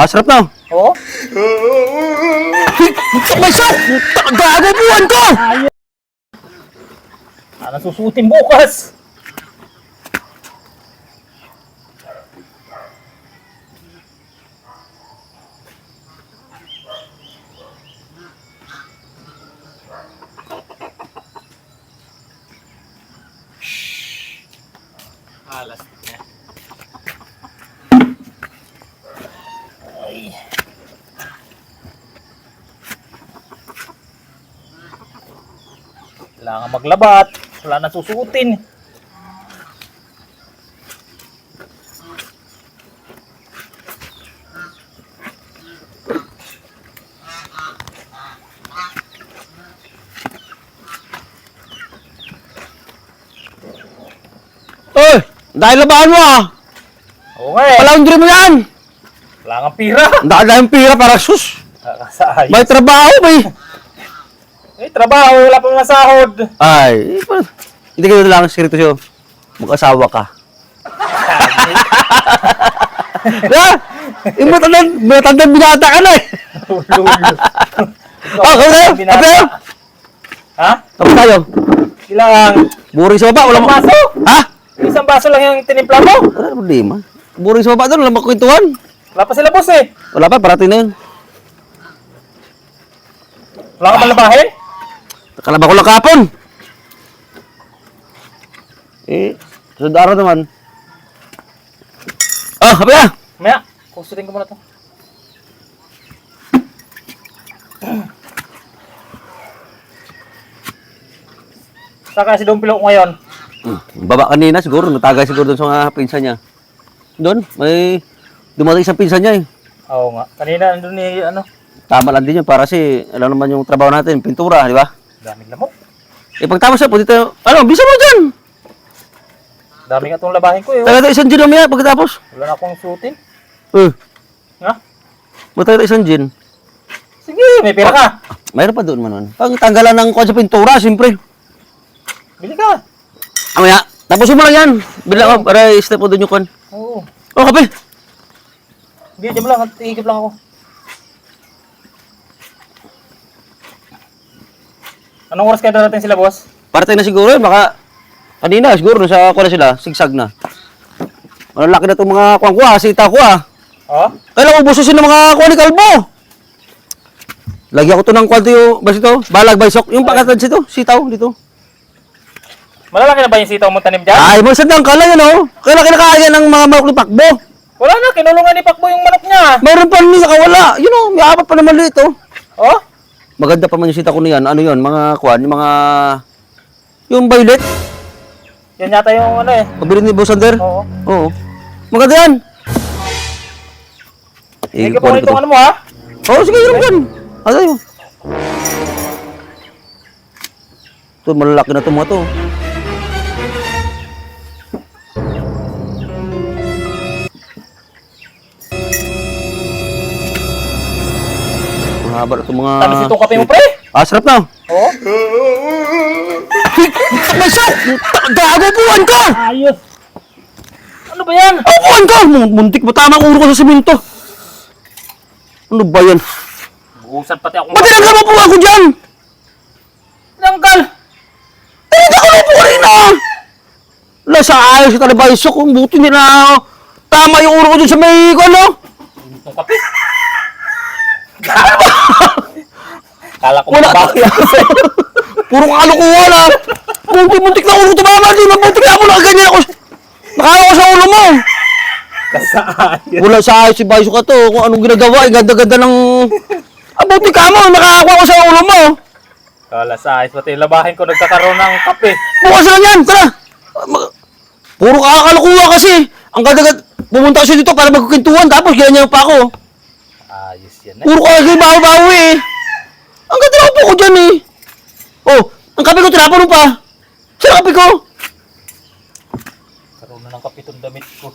Ah, sarap na. Oo. May sak! Gago buwan ko! Ano susutin bukas? Alas na. Ay. Kailangan maglabat. Wala na susuotin. Eh, dahil labahan mo ah. Eh. Palaundry mo yan. Wala kang pira. Ang dahil pira para sus. Nakakasayang. May trabaho, may. Eh, trabaho. Wala pa mga sahod. Ay, eh, hindi ka lang sikreto sa'yo. Mag-asawa ka. Ha? Yung matandang, matandang binata ka na eh. Oh, kami tayo. Ha? Tapos tayo. Ilang? Buring sa baba, wala Isang mo. baso? Ha? Isang baso lang yung tinimpla mo. Wala problema. Buring sa baba doon, wala makikwentuhan. Wala pa sila boss eh. Wala pa, parating na yun. Wala ka ba labahin? Kalaba ko lang kapon. Eh, sunod araw naman. Ah, habi na. Maya, kusutin ko muna to. Saka si Don Pilo ngayon. Baba kanina siguro, natagay siguro doon sa mga pinsan niya. Doon, may dumating sa pinsan niya eh. Oo nga. Kanina nandun ni ano. Tama lang din yun para si, alam naman yung trabaho natin, pintura, di ba? Daming lamok. Eh pagtapos siya, pwede tayo, ano, bisa mo dyan! Daming atong labahin ko eh. oh. Isang gin mamaya pagkatapos. Wala na akong suotin. Eh, Ha? matay tayo isang gin. Sige, may pera ka. Mayroon pa doon man man. Pang tanggalan ng kwan sa pintura, siyempre. Bili ka. Mamaya, tapusin mo lang yan. Bila ko, para i-step mo doon yung kwan. Oo. Oh, kape! Bili mo lang. Tigip lang ako. Anong oras kaya darating sila, boss? Parating na siguro yun, baka kanina siguro nasa kwan na sila, sigsag na. Ang laki na itong mga kwan ko ah, sita ko ah. Oh? Kailan ubususin ng mga kwan ni Kalbo? Lagyan ko to ng kwan to, ba ito? Balag baysok. Yung pakatad sito, sitaw dito. Malalaki na ba yung sitaw mo tanim dyan? Ay, mga sandang kala yun oh. Kailan kinakain ng mga manok ni Pakbo? Wala na, kinulungan ni Pakbo yung manok niya. Mayroon pa rin nakawala. Yun oh, may apat pa naman dito. Oh? Maganda pa man yung sita ko niyan. Ano yun? Mga kwan, yung mga... Yung violet. Yan yata yung ano eh. Pabili ni Bosander. Oo. Oo. Maganda yan. Po kuwan ko itong to. ano mo ha. Oo, sige, yun yan. Ano yun? Ito, malalaki na ito mga to. Mahaba na itong mga... Tamis itong kape mo pre. Ah, sarap na. Oo. May sak! Gago buwan ko! Ayos. Ano ba yan? Oh, buwan ko! Mun- Muntik mo tama ulo ko sa simento. Ano ba yan? Buusan pati ako. Ba't tinanggal mo po ako dyan? Tinanggal. Tinanggal ko na po kanina! Wala sa ayos sa talabaysok. Kung buti nila tama yung ulo ko dyan sa may ano. Itong kape. Kala ko Wala. ako sa'yo. Puro kalukuhan ah. Muntik-muntik na ulo ko tumama. Di na muntik na mo na ganyan ako. Nakaya ko sa ulo mo. Kasayos. Wala sa ayos si Baysok ka to. Kung anong ginagawa. Eh, ganda-ganda ng... Ah, buti ka mo. Nakakakuha ko sa ulo mo. Kala sa ayos. Pati labahin ko nagkakaroon ng kape. Bukas lang yan, tara! Ah, Puro kakakalukuha kasi. Ang gagagad, pumunta kasi dito para magkukintuhan, tapos ganyan pa ako. Ayos yan eh. Puro ka kasi baho-baho eh. Po ko dyan eh. Oh, ang kape ko tinapon mo pa. Saan kape ko? Karoon na ng kape itong damit ko.